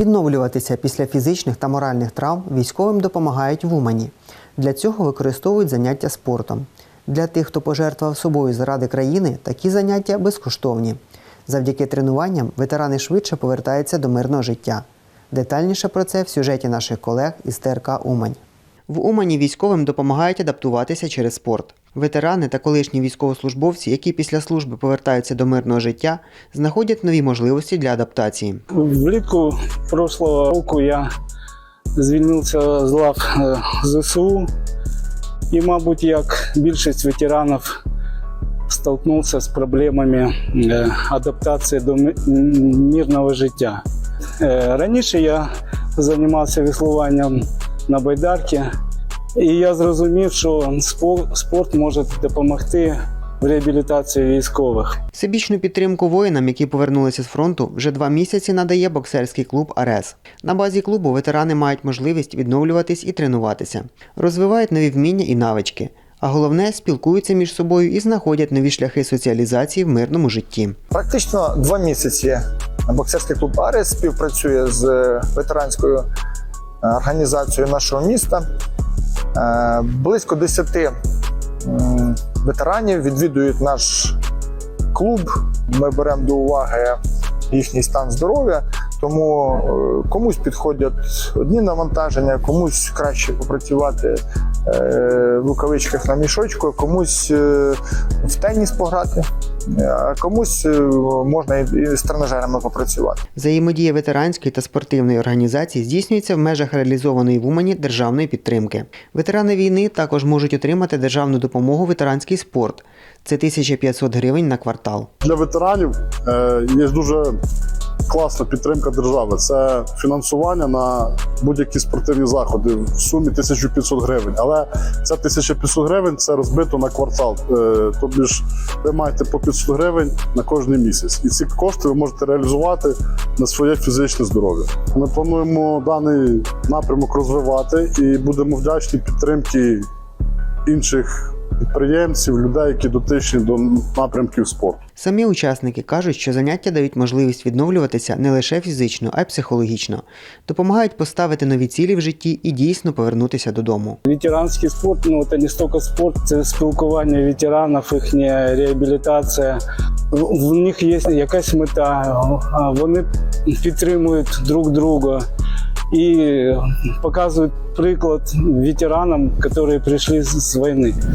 Відновлюватися після фізичних та моральних травм військовим допомагають в Умані. Для цього використовують заняття спортом. Для тих, хто пожертвував собою заради країни, такі заняття безкоштовні. Завдяки тренуванням ветерани швидше повертаються до мирного життя. Детальніше про це в сюжеті наших колег із ТРК Умань. В Умані військовим допомагають адаптуватися через спорт. Ветерани та колишні військовослужбовці, які після служби повертаються до мирного життя, знаходять нові можливості для адаптації. Влітку прошлого року я звільнився з лав е, ЗСУ і, мабуть, як більшість ветеранів столкнувся з проблемами е, адаптації до мирного життя. Е, Раніше я займався веслуванням на байдарці, і я зрозумів, що спо- спорт може допомогти в реабілітації військових. Всебічну підтримку воїнам, які повернулися з фронту, вже два місяці надає боксерський клуб Арес. На базі клубу ветерани мають можливість відновлюватись і тренуватися, розвивають нові вміння і навички. А головне спілкуються між собою і знаходять нові шляхи соціалізації в мирному житті. Практично два місяці боксерський клуб Арес співпрацює з ветеранською е, організацією нашого міста. Е, Близько 10 ветеранів відвідують наш клуб. Ми беремо до уваги їхній стан здоров'я. Тому е, комусь підходять одні навантаження, комусь краще попрацювати е, в рукавичках на мішочку, комусь е, в теніс пограти, а комусь можна і з тренажерами попрацювати. Взаємодія ветеранської та спортивної організації здійснюється в межах реалізованої в Умані державної підтримки. Ветерани війни також можуть отримати державну допомогу ветеранський спорт. Це 1500 гривень на квартал. для ветеранів є дуже класна підтримка держави. Це фінансування на будь-які спортивні заходи в сумі 1500 гривень. Але це 1500 гривень це розбито на квартал. Е, тобто ж ви маєте по 500 гривень на кожен місяць. І ці кошти ви можете реалізувати на своє фізичне здоров'я. Ми плануємо даний напрямок розвивати і будемо вдячні підтримки інших підприємців, людей, які дотичні до напрямків спорту. Самі учасники кажуть, що заняття дають можливість відновлюватися не лише фізично, а й психологічно. Допомагають поставити нові цілі в житті і дійсно повернутися додому. Ветеранський спорт ну це не стільки спорт, це спілкування ветеранів, їхня реабілітація. В них є якась мета, вони підтримують друг друга і показують приклад ветеранам, які прийшли з війни.